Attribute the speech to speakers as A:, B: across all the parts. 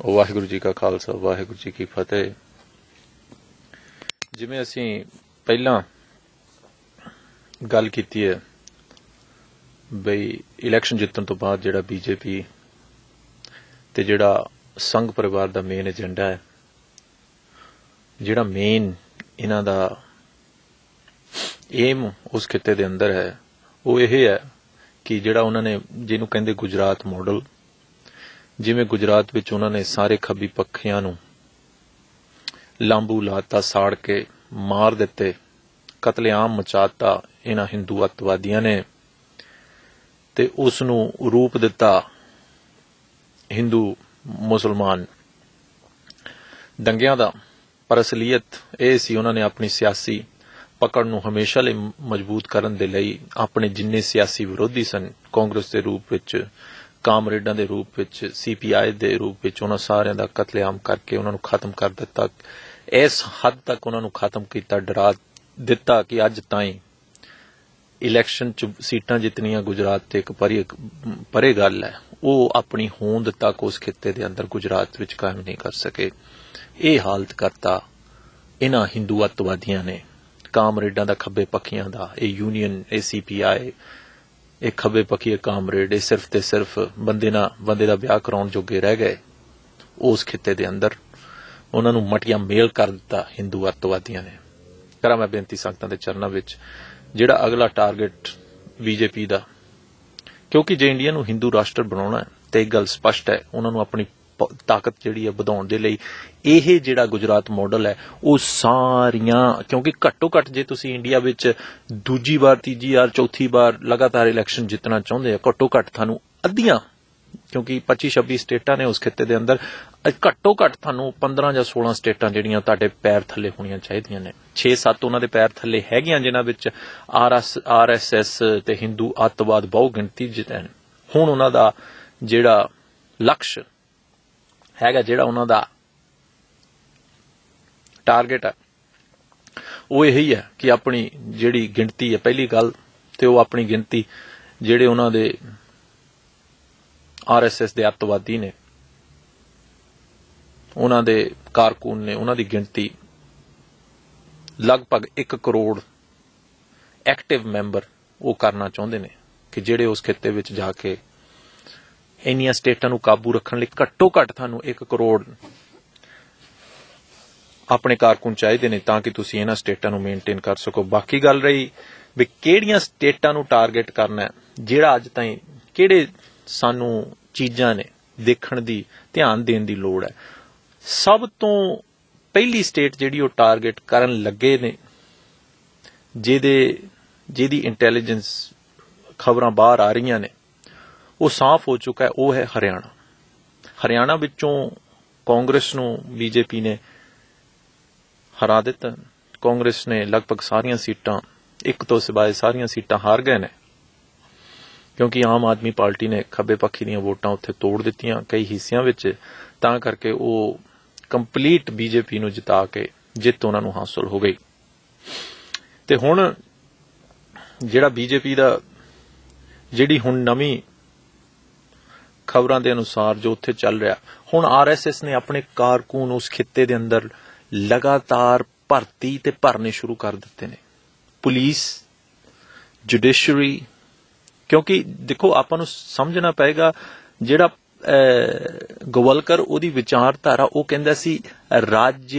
A: ਵਾਹਿਗੁਰੂ ਜੀ ਕਾ ਖਾਲਸਾ, ਵਾਹਿਗੁਰੂ ਜੀ ਕੀ ਫਤਿਹ। ਜਿਵੇਂ ਅਸੀਂ ਪਹਿਲਾਂ ਗੱਲ ਕੀਤੀ ਹੈ ਬਈ ਇਲੈਕਸ਼ਨ ਜਿੱਤਣ ਤੋਂ ਬਾਅਦ ਜਿਹੜਾ ਬੀਜੇਪੀ ਤੇ ਜਿਹੜਾ ਸੰਘ ਪਰਿਵਾਰ ਦਾ ਮੇਨ ਏਜੰਡਾ ਹੈ, ਜਿਹੜਾ ਮੇਨ ਇਹਨਾਂ ਦਾ ਏਮ ਉਸ ਖਿੱਤੇ ਦੇ ਅੰਦਰ ਹੈ, ਉਹ ਇਹ ਹੈ ਕਿ ਜਿਹੜਾ ਉਹਨਾਂ ਨੇ ਜਿਹਨੂੰ ਕਹਿੰਦੇ ਗੁਜਰਾਤ ਮਾਡਲ ਜਿਵੇਂ ਗੁਜਰਾਤ ਵਿੱਚ ਉਹਨਾਂ ਨੇ ਸਾਰੇ ਖੱਬੀ ਪੱਖੀਆਂ ਨੂੰ ਲਾਂਬੂ ਲਾਤਾ, ਸਾੜ ਕੇ ਮਾਰ ਦਿੱਤੇ, ਕਤਲੇਆਮ ਮਚਾਤਾ, ਇਹਨਾਂ ਹਿੰਦੂ ਅੱਤਵਾਦੀਆਂ ਨੇ। ਤੇ ਉਸ ਨੂੰ ਰੂਪ ਦਿੱਤਾ ਹਿੰਦੂ ਮੁਸਲਮਾਨ। ਦੰਗਿਆਂ ਦਾ ਪਰ ਅਸਲੀਅਤ ਇਹ ਸੀ ਉਹਨਾਂ ਨੇ ਆਪਣੀ ਸਿਆਸੀ ਪਕੜ ਨੂੰ ਹਮੇਸ਼ਾ ਲਈ ਮਜ਼ਬੂਤ ਕਰਨ ਦੇ ਲਈ ਆਪਣੇ ਜਿੰਨੇ ਸਿਆਸੀ ਵਿਰੋਧੀ ਸਨ, ਕਾਂਗਰਸ ਦੇ ਰੂਪ ਵਿੱਚ ਕਾਮਰੇਡਾਂ ਦੇ ਰੂਪ ਵਿੱਚ ਸੀਪੀਆਈ ਦੇ ਰੂਪ ਵਿੱਚ ਉਹਨਾਂ ਸਾਰਿਆਂ ਦਾ ਕਤਲੇਆਮ ਕਰਕੇ ਉਹਨਾਂ ਨੂੰ ਖਤਮ ਕਰ ਦਿੱਤਾ। ਇਸ ਹੱਦ ਤੱਕ ਉਹਨਾਂ ਨੂੰ ਖਤਮ ਕੀਤਾ, ਡਰਾ ਦਿੱਤਾ ਕਿ ਅੱਜ ਤਾਈਂ ਇਲੈਕਸ਼ਨ ਚ ਸੀਟਾਂ ਜਿੱਤਣੀਆਂ ਗੁਜਰਾਤ ਤੇ ਇੱਕ ਪਰੇ ਪਰੇ ਗੱਲ ਹੈ। ਉਹ ਆਪਣੀ ਹੋਂਦ ਤੱਕ ਉਸ ਖਿੱਤੇ ਦੇ ਅੰਦਰ ਗੁਜਰਾਤ ਵਿੱਚ ਕਾਇਮ ਨਹੀਂ ਕਰ ਸਕੇ। ਇਹ ਹਾਲਤ ਕਰਤਾ ਇਹਨਾਂ ਹਿੰਦੂ ਅੱਤਵਾਦੀਆਂ ਨੇ। ਕਾਮਰੇਡਾਂ ਦਾ ਖੱਬੇ ਪੱਖੀਆਂ ਦਾ, ਇਹ ਯੂਨੀਅਨ ਇਹ ਸੀਪੀਆਈ ਇਹ ਖੱਬੇ ਪੱਖੀ ਕਾਮਰੇਡ ਇਹ ਸਿਰਫ ਤੇ ਸਿਰਫ ਬੰਦੇ ਨਾਲ ਬੰਦੇ ਦਾ ਵਿਆਹ ਕਰਾਉਣ ਜੋਗੇ ਰਹਿ ਗਏ। ਉਸ ਖਿੱਤੇ ਦੇ ਅੰਦਰ ਉਹਨਾਂ ਨੂੰ ਮਟੀਆਂ ਮੇਲ ਕਰ ਦਿੱਤਾ ਹਿੰਦੂ ਅੱਤਵਾਦੀਆਂ ਨੇ। ਕਰਾਂ ਮੈਂ ਬੇਨਤੀ ਸੰਗਤਾਂ ਦੇ ਚਰਨਾਂ ਵਿੱਚ, ਜਿਹੜਾ ਅਗਲਾ ਟਾਰਗੇਟ ਬੀਜੇਪੀ ਦਾ, ਕਿਉਂਕਿ ਜੇ ਇੰਡੀਆ ਨੂੰ ਹਿੰਦੂ ਰਾਸ਼ਟਰ ਬਣਾਉਣਾ ਹੈ, ਤੇ ਇੱਕ ਗੱਲ ਸਪਸ਼ਟ ਹੈ, ਉਹਨਾਂ ਨੂੰ ਆਪਣੀ ਤਾਕਤ ਜਿਹੜੀ ਹੈ ਵਧਾਉਣ ਦੇ ਲਈ, ਇਹ ਜਿਹੜਾ ਗੁਜਰਾਤ ਮਾਡਲ ਹੈ, ਉਹ ਸਾਰੀਆਂ, ਕਿਉਂਕਿ ਘੱਟੋ ਘੱਟ ਜੇ ਤੁਸੀਂ ਇੰਡੀਆ ਵਿੱਚ ਦੂਜੀ ਵਾਰ, ਤੀਜੀ ਵਾਰ, ਚੌਥੀ ਵਾਰ ਲਗਾਤਾਰ ਇਲੈਕਸ਼ਨ ਜਿੱਤਣਾ ਚਾਹੁੰਦੇ ਹੋ ਘੱਟੋ ਘੱਟ ਤੁਹਾਨੂੰ ਅੱਧੀਆਂ, ਕਿਉਂਕਿ 25 26 ਸਟੇਟਾਂ ਨੇ ਉਸ ਖਿੱਤੇ ਦੇ ਅੰਦਰ ਘੱਟੋ ਘੱਟ ਤੁਹਾਨੂੰ 15 ਜਾਂ 16 ਸਟੇਟਾਂ ਜਿਹੜੀਆਂ ਤੁਹਾਡੇ ਪੈਰ ਥੱਲੇ ਹੋਣੀਆਂ ਚਾਹੀਦੀਆਂ ਨੇ। 6-7 ਉਹਨਾਂ ਦੇ ਪੈਰ ਥੱਲੇ ਹੈਗੀਆਂ, ਜਿਨ੍ਹਾਂ ਵਿੱਚ ਆਰਐਸਐਸ ਤੇ ਹਿੰਦੂ ਅੱਤਵਾਦ ਬਹੁ ਗਿਣਤੀ ਜਿੱਤੇ ਹੁਣ ਉਹਨਾਂ ਦਾ ਜਿਹੜਾ ਲਕਸ਼ ਹੈਗਾ ਜਿਹੜਾ ਉਹਨਾਂ ਦਾ ਟਾਰਗੇਟ ਹੈ। ਉਹ ਇਹੀ ਹੈ ਕਿ ਆਪਣੀ ਜਿਹੜੀ ਗਿਣਤੀ ਹੈ, ਪਹਿਲੀ ਗੱਲ ਤੇ ਉਹ ਆਪਣੀ ਗਿਣਤੀ ਜਿਹੜੇ ਉਹਨਾਂ ਦੇ ਆਰਐਸਐਸ ਦੇ ਅੱਤਵਾਦੀ ਨੇ, ਉਹਨਾਂ ਦੇ ਕਾਰਕੂਨ ਨੇ, ਉਹਨਾਂ ਦੀ ਗਿਣਤੀ ਲਗਭਗ 1 ਕਰੋੜ ਐਕਟਿਵ ਮੈਂਬਰ ਉਹ ਕਰਨਾ ਚਾਹੁੰਦੇ ਨੇ ਕਿ ਜਿਹੜੇ ਉਸ ਖਿੱਤੇ ਵਿੱਚ ਜਾ ਕੇ ਇੰਨੀਆਂ ਸਟੇਟਾਂ ਨੂੰ ਕਾਬੂ ਰੱਖਣ ਲਈ ਘੱਟੋ ਘੱਟ ਤੁਹਾਨੂੰ 1 ਕਰੋੜ ਆਪਣੇ ਕਾਰਕੁਨ ਚਾਹੀਦੇ ਨੇ ਤਾਂ ਕਿ ਤੁਸੀਂ ਇਹਨਾਂ ਸਟੇਟਾਂ ਨੂੰ ਮੇਨਟੇਨ ਕਰ ਸਕੋ। ਬਾਕੀ ਗੱਲ ਰਹੀ ਵੀ ਕਿਹੜੀਆਂ ਸਟੇਟਾਂ ਨੂੰ ਟਾਰਗੇਟ ਕਰਨਾ ਜਿਹੜਾ ਅੱਜ ਤਾਈਂ ਕਿਹੜੇ ਸਾਨੂੰ ਚੀਜ਼ਾਂ ਨੇ ਦੇਖਣ ਦੀ, ਧਿਆਨ ਦੇਣ ਦੀ ਲੋੜ ਹੈ। ਸਭ ਤੋਂ ਪਹਿਲੀ ਸਟੇਟ ਜਿਹੜੀ ਉਹ ਟਾਰਗੇਟ ਕਰਨ ਲੱਗੇ ਨੇ, ਜਿਹਦੇ ਜਿਹਦੀ ਇੰਟੈਲੀਜੈਂਸ ਖਬਰਾਂ ਬਾਹਰ ਆ ਰਹੀਆਂ ਨੇ ਉਹ ਸਾਫ਼ ਹੋ ਚੁੱਕਾ ਹੈ, ਉਹ ਹੈ ਹਰਿਆਣਾ। ਹਰਿਆਣਾ ਵਿੱਚੋਂ ਕਾਂਗਰਸ ਨੂੰ ਬੀਜੇਪੀ ਨੇ ਹਰਾ ਦਿੱਤਾ। ਕਾਂਗਰਸ ਨੇ ਲਗਭਗ ਸਾਰੀਆਂ ਸੀਟਾਂ, ਇੱਕ ਤੋਂ ਸਿਵਾਏ ਸਾਰੀਆਂ ਸੀਟਾਂ ਹਾਰ ਗਏ ਨੇ। ਕਿਉਂਕਿ ਆਮ ਆਦਮੀ ਪਾਰਟੀ ਨੇ ਖੱਬੇ ਪੱਖੀ ਦੀਆਂ ਵੋਟਾਂ ਉੱਥੇ ਤੋੜ ਦਿੱਤੀਆਂ, ਕਈ ਹਿੱਸਿਆਂ ਵਿੱਚ। ਤਾਂ ਕਰਕੇ ਉਹ ਕੰਪਲੀਟ ਬੀਜੇਪੀ ਨੂੰ ਜਿਤਾ ਕੇ ਜਿੱਤ ਉਹਨਾਂ ਨੂੰ ਹਾਸਲ ਹੋ ਗਈ। ਤੇ ਹੁਣ ਜਿਹੜਾ ਬੀਜੇਪੀ ਦਾ, ਜਿਹੜੀ ਹੁਣ ਨਵੀਂ ਖਬਰਾਂ ਦੇ ਅਨੁਸਾਰ ਜੋ ਉੱਥੇ ਚੱਲ ਰਿਹਾ। ਹੁਣ ਆਰਐਸਐਸ ਨੇ ਆਪਣੇ ਕਾਰਕੂਨ ਉਸ ਖਿੱਤੇ ਦੇ ਅੰਦਰ ਲਗਾਤਾਰ ਭਰਤੀ ਤੇ ਭਰਨੇ ਸ਼ੁਰੂ ਕਰ ਦਿੱਤੇ ਨੇ। ਪੁਲਿਸ ਜੁਡੀਸ਼ਰੀ ਕਿਉਂਕਿ ਦੇਖੋ ਆਪਾਂ ਨੂੰ ਸਮਝਣਾ ਪਏਗਾ, ਜਿਹੜਾ ਗਵਲਕਰ ਉਹਦੀ ਵਿਚਾਰਧਾਰਾ ਉਹ ਕਹਿੰਦਾ ਸੀ, ਰਾਜ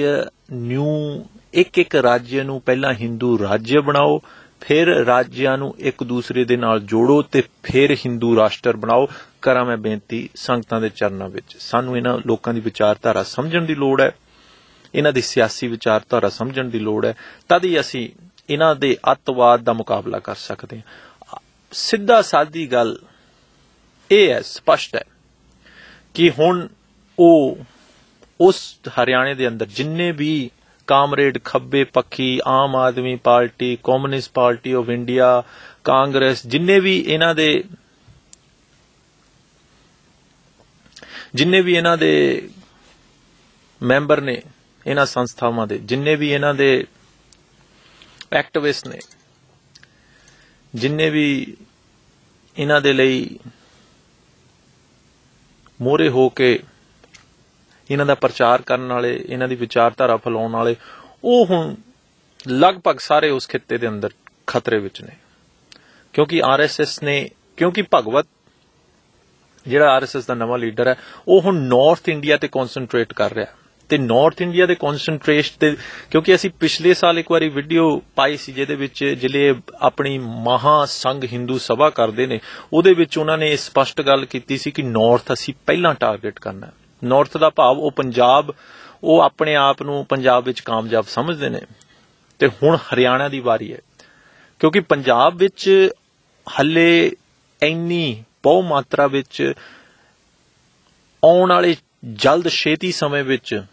A: ਨਿਊ ਇੱਕ ਇੱਕ ਰਾਜ ਨੂੰ ਪਹਿਲਾਂ ਹਿੰਦੂ ਰਾਜ ਬਣਾਓ ਫਿਰ ਰਾਜਿਆਂ ਨੂੰ ਇੱਕ ਦੂਸਰੇ ਦੇ ਨਾਲ ਜੋੜੋ ਤੇ ਫਿਰ ਹਿੰਦੂ ਰਾਸ਼ਟਰ ਬਣਾਓ। ਕਰਾਂ ਮੈਂ ਬੇਨਤੀ ਸੰਗਤਾਂ ਦੇ ਚਰਨਾਂ ਵਿੱਚ। ਸਾਨੂੰ ਇਹਨਾਂ ਲੋਕਾਂ ਦੀ ਵਿਚਾਰਧਾਰਾ ਸਮਝਣ ਦੀ ਲੋੜ ਹੈ। ਇਹਨਾਂ ਦੀ ਸਿਆਸੀ ਵਿਚਾਰਧਾਰਾ ਸਮਝਣ ਦੀ ਲੋੜ ਹੈ। ਤਦ ਹੀ ਅਸੀਂ ਇਹਨਾਂ ਦੇ ਅੱਤਵਾਦ ਦਾ ਮੁਕਾਬਲਾ ਕਰ ਸਕਦੇ ਹਾਂ। ਸਿੱਧਾ ਸਾਦੀ ਗੱਲ ਇਹ ਹੈ, ਸਪਸ਼ਟ ਹੈ ਕਿ ਹੁਣ ਉਹ ਉਸ ਹਰਿਆਣੇ ਦੇ ਅੰਦਰ ਜਿੰਨੇ ਵੀ ਕਾਮਰੇਡ, ਖੱਬੇ ਪੱਖੀ, Aam Aadmi party, communist party of India, Congress, ਜਿੰਨੇ ਵੀ ਇਹਨਾਂ ਦੇ ਜਿੰਨੇ ਵੀ ਇਹਨਾਂ ਦੇ ਮੈਂਬਰ ਨੇ ਇਹਨਾਂ ਸੰਸਥਾਵਾਂ ਦੇ, ਜਿੰਨੇ ਵੀ ਇਹਨਾਂ ਦੇ ਐਕਟਿਵਿਸਟ ਨੇ, ਜਿੰਨੇ ਵੀ ਇਹਨਾਂ ਦੇ ਲਈ ਮੋਰੇ ਹੋ ਕੇ ਇਹਨਾਂ ਦਾ ਪ੍ਰਚਾਰ ਕਰਨ ਵਾਲੇ, ਇਹਨਾਂ ਦੀ ਵਿਚਾਰਧਾਰਾ ਫੈਲਾਉਣ ਵਾਲੇ, ਉਹ ਹੁਣ ਲਗਭਗ ਸਾਰੇ ਉਸ ਖਿੱਤੇ ਦੇ ਅੰਦਰ ਖਤਰੇ ਵਿੱਚ ਨੇ। ਕਿਉਂਕਿ ਆਰਐਸਐਸ ਨੇ, ਕਿਉਂਕਿ ਭਗਵਤ, ਜਿਹੜਾ ਆਰਐਸਐਸ ਦਾ ਨਵਾਂ ਲੀਡਰ ਹੈ, ਉਹ ਹੁਣ ਨਾਰਥ ਇੰਡੀਆ ਤੇ ਕਨਸੈਂਟਰੇਟ ਕਰ ਰਿਹਾ ਤੇ ਨਾਰਥ ਇੰਡੀਆ ਦੇ ਕਨਸੈਂਟਰੇਟ ਤੇ, ਕਿਉਂਕਿ ਅਸੀਂ ਪਿਛਲੇ ਸਾਲ ਇੱਕ ਵਾਰੀ ਵੀਡੀਓ ਪਾਈ ਸੀ, ਜਿਹਦੇ ਵਿੱਚ ਜਿਹੜੇ ਆਪਣੀ ਮਹਾ ਸੰਘ ਹਿੰਦੂ ਸਭਾ ਕਰਦੇ ਨੇ, ਉਹਦੇ ਵਿੱਚ ਉਹਨਾਂ ਨੇ ਸਪਸ਼ਟ ਗੱਲ ਕੀਤੀ ਸੀ ਕਿ ਨਾਰਥ ਅਸੀਂ ਪਹਿਲਾਂ ਟਾਰਗੇਟ ਕਰਨਾ ਨਾਰਥ ਦਾ ਭਾਵ, ਉਹ ਪੰਜਾਬ, ਉਹ ਆਪਣੇ ਆਪ ਨੂੰ ਪੰਜਾਬ ਵਿੱਚ ਕਾਮਯਾਬ ਸਮਝਦੇ ਨੇ। ਤੇ ਹੁਣ ਹਰਿਆਣਾ ਦੀ ਵਾਰੀ ਹੈ। ਕਿਉਂਕਿ ਪੰਜਾਬ ਵਿੱਚ ਹੱਲੇ ਇੰਨੀ ਬਹੁ ਮਾਤਰਾ ਵਿੱਚ ਆਉਣ ਵਾਲੇ ਜਲਦ ਛੇਤੀ ਸਮੇਂ ਵਿੱਚ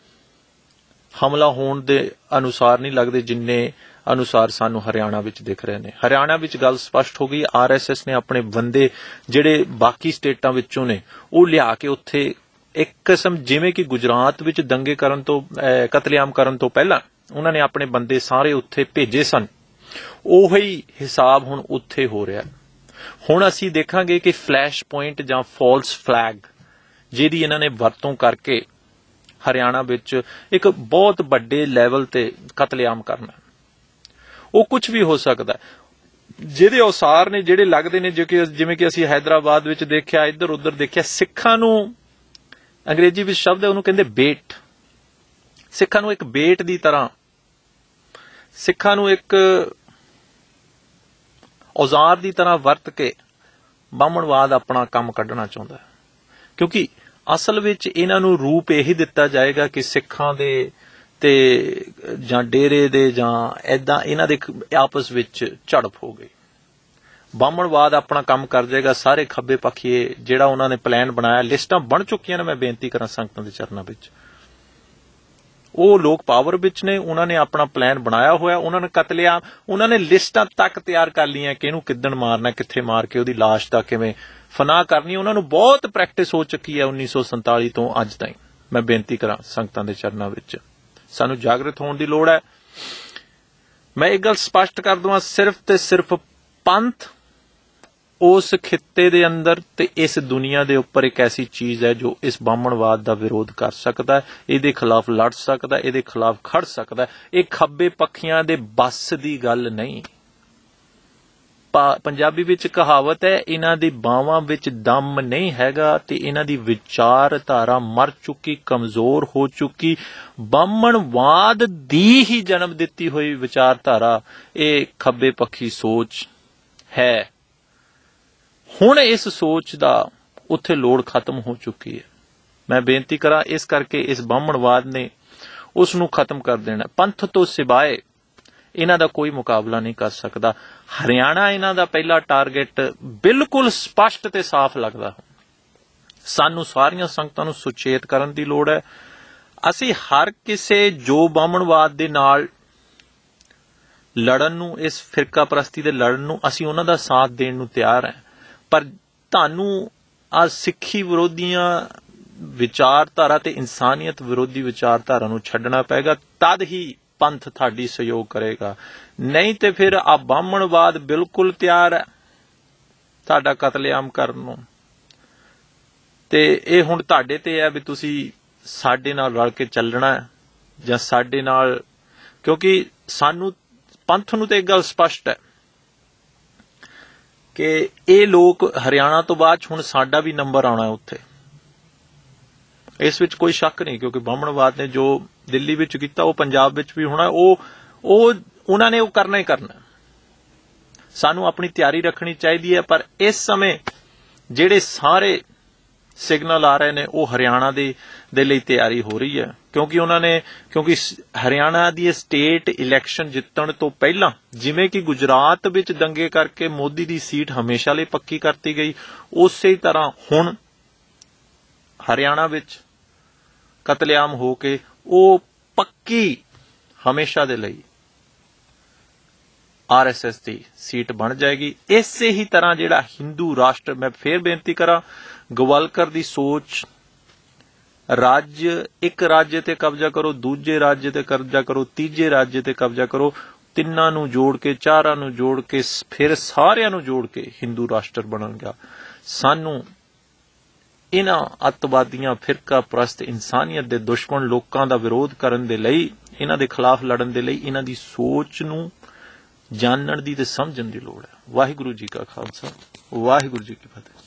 A: ਹਮਲਾ ਹੋਣ ਦੇ ਅਨੁਸਾਰ ਨਹੀਂ ਲੱਗਦੇ ਜਿੰਨੇ ਅਨੁਸਾਰ ਸਾਨੂੰ ਹਰਿਆਣਾ ਵਿੱਚ ਦਿਖ ਰਹੇ ਨੇ। ਹਰਿਆਣਾ ਵਿੱਚ ਗੱਲ ਸਪਸ਼ਟ ਹੋ ਗਈ ਆਰਐਸਐਸ ਨੇ ਆਪਣੇ ਬੰਦੇ ਜਿਹੜੇ ਬਾਕੀ ਸਟੇਟਾਂ ਵਿੱਚੋਂ ਨੇ, ਉਹ ਲਿਆ ਕੇ ਉੱਥੇ ਇੱਕ ਕਿਸਮ ਜਿਵੇਂ ਕਿ ਗੁਜਰਾਤ ਵਿੱਚ ਦੰਗੇ ਕਰਨ ਤੋਂ ਕਤਲੇਆਮ ਕਰਨ ਤੋਂ ਪਹਿਲਾਂ ਉਹਨਾਂ ਨੇ ਆਪਣੇ ਬੰਦੇ ਸਾਰੇ ਉੱਥੇ ਭੇਜੇ ਸਨ। ਉਹੀ ਹਿਸਾਬ ਹੁਣ ਉੱਥੇ ਹੋ ਰਿਹਾ ਹੁਣ ਅਸੀਂ ਦੇਖਾਂਗੇ ਕਿ ਫਲੈਸ਼ ਪੁਆਇੰਟ ਜਾਂ ਫਾਲਸ ਫਲੈਗ, ਜਿਹਦੀ ਇਹਨਾਂ ਨੇ ਵਰਤੋਂ ਕਰਕੇ ਹਰਿਆਣਾ ਵਿੱਚ ਇੱਕ ਬਹੁਤ ਵੱਡੇ ਲੈਵਲ ਤੇ ਕਤਲੇਆਮ ਕਰਨਾ ਉਹ ਕੁਝ ਵੀ ਹੋ ਸਕਦਾ ਜਿਹੜੇ ਔਸਾਰ ਨੇ, ਜਿਹੜੇ ਲੱਗਦੇ ਨੇ, ਜਿਵੇਂ ਕਿ ਅਸੀਂ ਹైదరాబాద్ ਵਿੱਚ ਦੇਖਿਆ ਇੱਧਰ ਉੱਧਰ ਦੇਖਿਆ, ਸਿੱਖਾਂ ਨੂੰ ਅੰਗਰੇਜ਼ੀ ਵਿੱਚ ਸ਼ਬਦ ਹੈ, ਉਹਨੂੰ ਕਹਿੰਦੇ ਬੇਟ। ਸਿੱਖਾਂ ਨੂੰ ਇੱਕ ਬੇਟ ਦੀ ਤਰ੍ਹਾਂ, ਸਿੱਖਾਂ ਨੂੰ ਇੱਕ ਔਜ਼ਾਰ ਦੀ ਤਰ੍ਹਾਂ ਵਰਤ ਕੇ ਬਾਹਮਣਵਾਦ ਆਪਣਾ ਕੰਮ ਕੱਢਣਾ ਚਾਹੁੰਦਾ ਹੈ। ਕਿਉਂਕਿ ਅਸਲ ਵਿੱਚ ਇਹਨਾਂ ਨੂੰ ਰੂਪ ਇਹੀ ਦਿੱਤਾ ਜਾਏਗਾ ਕਿ ਸਿੱਖਾਂ ਦੇ ਤੇ ਜਾਂ ਡੇਰੇ ਦੇ ਜਾਂ ਐਦਾਂ ਇਹਨਾਂ ਦੇ ਆਪਸ ਵਿੱਚ ਝੜਪ ਹੋ ਗਈ ਬਾਹਮਣਵਾਦ ਆਪਣਾ ਕੰਮ ਕਰ ਜਾਏਗਾ, ਸਾਰੇ ਖੱਬੇ ਪੱਖੀਏ, ਜਿਹੜਾ ਉਹਨਾਂ ਨੇ ਪਲਾਨ ਬਣਾਇਆ, ਲਿਸਟਾਂ ਬਣ ਚੁੱਕੀਆਂ ਨੇ, ਮੈਂ ਬੇਨਤੀ ਕਰਾਂ ਸੰਗਤਾਂ ਦੇ ਚਰਨਾਂ ਵਿੱਚ। ਉਹ ਲੋਕ ਪਾਵਰ ਵਿੱਚ ਨੇ, ਉਹਨਾਂ ਨੇ ਆਪਣਾ ਪਲਾਨ ਬਣਾਇਆ ਹੋਇਆ, ਉਹਨਾਂ ਨੇ ਕਤਲਿਆ ਉਹਨਾਂ ਨੇ ਲਿਸਟਾਂ ਤੱਕ ਤਿਆਰ ਕਰ ਲਈਆਂ ਕਿ ਇਹਨੂੰ ਕਿੱਦਣ ਮਾਰਨਾ, ਕਿੱਥੇ ਮਾਰ ਕੇ ਉਹਦੀ লাশ ਦਾ ਕਿਵੇਂ ਫਨਾ ਕਰਨੀ, ਉਹਨਾਂ ਨੂੰ ਬਹੁਤ ਪ੍ਰੈਕਟਿਸ ਹੋ ਚੁੱਕੀ ਹੈ 1947 ਤੋਂ ਅੱਜ ਤਾਈਂ। ਮੈਂ ਬੇਨਤੀ ਕਰਾਂ ਸੰਗਤਾਂ ਦੇ ਚਰਨਾਂ ਵਿੱਚ। ਸਾਨੂੰ ਜਾਗਰਤ ਹੋਣ ਦੀ ਲੋੜ ਹੈ। ਮੈਂ ਇਹ ਗੱਲ ਸਪਸ਼ਟ ਕਰ ਦਵਾਂ, ਸਿਰਫ ਤੇ ਸਿਰਫ ਪੰਥ ਉਸ ਖਿੱਤੇ ਦੇ ਅੰਦਰ ਤੇ ਇਸ ਦੁਨੀਆ ਦੇ ਉੱਪਰ ਇੱਕ ਐਸੀ ਚੀਜ਼ ਹੈ ਜੋ ਇਸ ਬਾਹਮਣਵਾਦ ਦਾ ਵਿਰੋਧ ਕਰ ਸਕਦਾ ਹੈ, ਇਹਦੇ ਖਿਲਾਫ ਲੜ ਸਕਦਾ ਹੈ, ਇਹਦੇ ਖਿਲਾਫ ਖੜ ਸਕਦਾ ਹੈ। ਇਹ ਖੱਬੇ ਪੱਖੀਆਂ ਦੇ ਬਸ ਦੀ ਗੱਲ ਨਹੀਂ। ਪੰਜਾਬੀ ਵਿੱਚ ਕਹਾਵਤ ਹੈ, ਇਹਨਾਂ ਦੀ ਬਾਹਾਂ ਵਿੱਚ ਦਮ ਨਹੀਂ ਹੈਗਾ ਤੇ ਇਹਨਾਂ ਦੀ ਵਿਚਾਰਧਾਰਾ ਮਰ ਚੁੱਕੀ, ਕਮਜ਼ੋਰ ਹੋ ਚੁੱਕੀ। ਬਾਹਮਣਵਾਦ ਦੀ ਹੀ ਜਨਮ ਦਿੱਤੀ ਹੋਈ ਵਿਚਾਰਧਾਰਾ, ਇਹ ਖੱਬੇ ਪੱਖੀ ਸੋਚ ਹੈ। ਹੁਣ ਇਸ ਸੋਚ ਦਾ ਉੱਥੇ ਲੋੜ ਖਤਮ ਹੋ ਚੁੱਕੀ ਹੈ। ਮੈਂ ਬੇਨਤੀ ਕਰਾਂ, ਇਸ ਕਰਕੇ ਇਸ ਬਾਹਮਣਵਾਦ ਨੇ ਉਸ ਨੂੰ ਖਤਮ ਕਰ ਦੇਣਾ। ਪੰਥ ਤੋਂ ਸਿਵਾਏ ਇਹਨਾਂ ਦਾ ਕੋਈ ਮੁਕਾਬਲਾ ਨਹੀਂ ਕਰ ਸਕਦਾ। ਹਰਿਆਣਾ ਇਹਨਾਂ ਦਾ ਪਹਿਲਾ ਟਾਰਗੇਟ ਬਿਲਕੁਲ ਸਪਸ਼ਟ ਤੇ ਸਾਫ਼ ਲੱਗਦਾ ਸਾਨੂੰ ਸਾਰੀਆਂ ਸੰਗਤਾਂ ਨੂੰ ਸੁਚੇਤ ਕਰਨ ਦੀ ਲੋੜ ਹੈ। ਅਸੀਂ ਹਰ ਕਿਸੇ ਜੋ ਬਾਹਮਣਵਾਦ ਦੇ ਨਾਲ ਲੜਨ ਨੂੰ, ਇਸ ਫਿਰਕਾ ਪ੍ਰਸਤੀ ਦੇ ਲੜਨ ਨੂੰ ਅਸੀਂ ਉਹਨਾਂ ਦਾ ਸਾਥ ਦੇਣ ਨੂੰ ਤਿਆਰ ਹਾਂ। ਪਰ ਤੁਹਾਨੂੰ ਆ ਸਿੱਖੀ ਵਿਰੋਧੀਆਂ ਵਿਚਾਰਧਾਰਾ ਤੇ ਇਨਸਾਨੀਅਤ ਵਿਰੋਧੀ ਵਿਚਾਰਧਾਰਾ ਨੂੰ ਛੱਡਣਾ ਪਏਗਾ, ਤਦ ਹੀ ਪੰਥ ਤੁਹਾਡੀ ਸਹਿਯੋਗ ਕਰੇਗਾ। ਨਹੀਂ ਤੇ ਫਿਰ ਆ ਬਾਹਮਣਵਾਦ ਬਿਲਕੁਲ ਤਿਆਰ ਹੈ ਤੁਹਾਡਾ ਕਤਲੇਆਮ ਕਰਨ ਨੂੰ। ਤੇ ਇਹ ਹੁਣ ਤੁਹਾਡੇ ਤੇ ਹੈ ਵੀ ਤੁਸੀਂ ਸਾਡੇ ਨਾਲ ਰਲ ਕੇ ਚੱਲਣਾ ਜਾਂ ਸਾਡੇ ਨਾਲ, ਕਿਉਂਕਿ ਸਾਨੂੰ ਪੰਥ ਨੂੰ ਤੇ ਇੱਕ ਗੱਲ ਸਪਸ਼ਟ ਹੈ ਕਿ ਇਹ ਲੋਕ ਹਰਿਆਣਾ ਤੋਂ ਬਾਅਦ ਹੁਣ ਸਾਡਾ ਵੀ ਨੰਬਰ ਆਉਣਾ ਉੱਥੇ। ਇਸ ਵਿੱਚ ਕੋਈ ਸ਼ੱਕ ਨਹੀਂ, ਕਿਉਂਕਿ ਬਾਹਮਣਵਾਦ ਨੇ ਜੋ ਦਿੱਲੀ ਵਿੱਚ ਕੀਤਾ, ਉਹ ਪੰਜਾਬ ਵਿੱਚ ਵੀ ਹੋਣਾ, ਉਹ ਉਹ, ਉਹਨਾਂ ਨੇ ਉਹ ਕਰਨਾ ਹੀ ਕਰਨਾ। ਸਾਨੂੰ ਆਪਣੀ ਤਿਆਰੀ ਰੱਖਣੀ ਚਾਹੀਦੀ ਹੈ, ਪਰ ਇਸ ਸਮੇਂ ਜਿਹੜੇ ਸਾਰੇ ਸਿਗਨਲ ਆ ਰਹੇ ਨੇ, ਉਹ ਹਰਿਆਣਾ ਦੇ ਦੇ ਲਈ ਤਿਆਰੀ ਹੋ ਰਹੀ ਹੈ। ਕਿਉਂਕਿ ਉਹਨਾਂ ਨੇ, ਕਿਉਂਕਿ ਹਰਿਆਣਾ ਦੀ ਸਟੇਟ ਇਲੈਕਸ਼ਨ ਜਿੱਤਣ ਤੋਂ ਪਹਿਲਾਂ ਜਿਵੇਂ ਕਿ ਗੁਜਰਾਤ ਵਿੱਚ ਦੰਗੇ ਕਰਕੇ ਮੋਦੀ ਦੀ ਸੀਟ ਹਮੇਸ਼ਾ ਲਈ ਪੱਕੀ ਕਰਤੀ ਗਈ, ਉਸੇ ਤਰ੍ਹਾਂ ਹੁਣ ਹਰਿਆਣਾ ਵਿੱਚ ਕਤਲੇਆਮ ਹੋ ਕੇ ਉਹ ਪੱਕੀ ਹਮੇਸ਼ਾ ਦੇ ਲਈ ਆਰਐਸਐਸ ਦੀ ਸੀਟ ਬਣ ਜਾਏਗੀ। ਇਸੇ ਹੀ ਤਰ੍ਹਾਂ ਜਿਹੜਾ ਹਿੰਦੂ ਰਾਸ਼ਟਰ, ਮੈਂ ਫੇਰ ਬੇਨਤੀ ਕਰਾਂ, ਗਵਾਲਕਰ ਦੀ ਸੋਚ ਰਾਜ, ਇੱਕ ਰਾਜ ਤੇ ਕਬਜ਼ਾ ਕਰੋ, ਦੂਜੇ ਰਾਜ ਤੇ ਕਬਜ਼ਾ ਕਰੋ, ਤੀਜੇ ਰਾਜ ਤੇ ਕਬਜ਼ਾ ਕਰੋ, ਤਿੰਨਾਂ ਨੂੰ ਜੋੜ ਕੇ, ਚਾਰਾਂ ਨੂੰ ਜੋੜ ਕੇ, ਫਿਰ ਸਾਰਿਆਂ ਨੂੰ ਜੋੜ ਕੇ ਹਿੰਦੂ ਰਾਸ਼ਟਰ ਬਣਨਗਾ। ਸਾਨੂੰ ਇਹਨਾਂ ਅੱਤਵਾਦੀਆਂ, ਫਿਰਕਾ ਪ੍ਰਸਤ ਇਨਸਾਨੀਅਤ ਦੇ ਦੁਸ਼ਮਣ ਲੋਕਾਂ ਦਾ ਵਿਰੋਧ ਕਰਨ ਦੇ ਲਈ, ਇਹਨਾਂ ਦੇ ਖਿਲਾਫ ਲੜਨ ਦੇ ਲਈ ਇਹਨਾਂ ਦੀ ਸੋਚ ਨੂੰ ਜਾਣਨ ਦੀ ਤੇ ਸਮਝਣ ਦੀ ਲੋੜ ਹੈ। ਵਾਹਿਗੁਰੂ ਜੀ ਕਾ ਖਾਲਸਾ, ਵਾਹਿਗੁਰੂ ਜੀ ਕੀ ਫਤਿਹ।